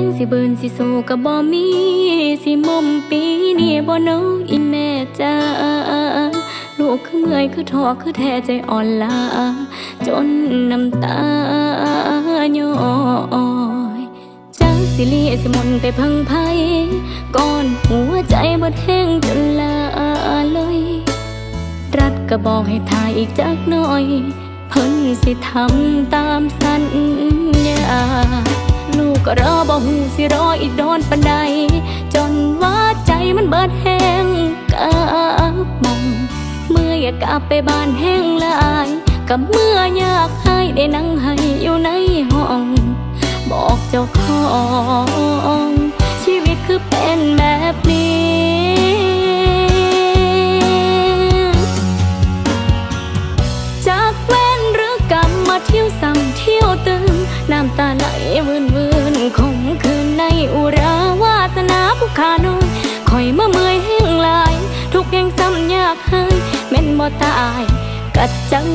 งสิเบินสิสู้กับบ่มี สิมุมปีนี้บ่น้องอีแม่จ้าลูกคือเมื่อยคือท้อคือแท้ใจอ่อนลาจนน้ำตาย้อยจักสิเลียสิมนต์ไปพังไพก่อนหัวใจหมดแห้งจนลาเลย รัดก็บอกให้ทายอีกจักหน่อย เพิ่นสิทำตามส ก็รอบ่หูสิรออีกโดนปันใด จนว่าใจมันเบิดแห้งกับมองเมื่ออยากกลับไปบ้านแห้งลายกับเมื่ออยากให้ได้นั่งให้อยู่ในห้อง บอกเจ้าของชีวิตคือเป็นแบบนี้จากเว้นหรือกรรมมาเที่ยวซ้ำ ตาไหลวืนวืนคงคืนในอุราวาสนาผู้ขาน้อยคอยมาเมื่อยแห้งลาย ทุกแห่งซ้ำยากให้แม่นบ่ตายกัดจัง